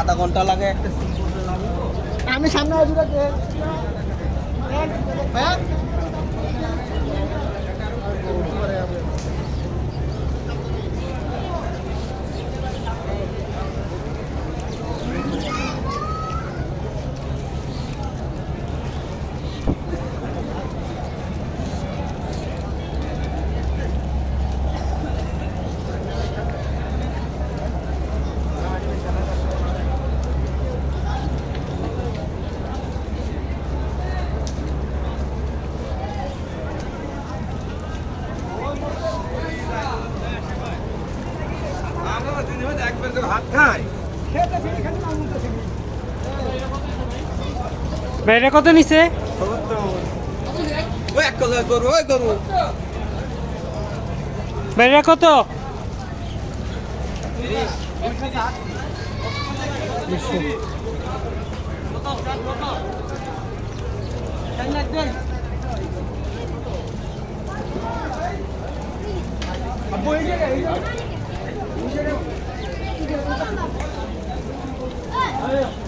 আধা ঘণ্টা লাগে। আমি সামনে আসব বেড়ে কত নিছে? বেড়ে কত? আব্বু এই জায়গায় এই জায়গায় এই জায়গায়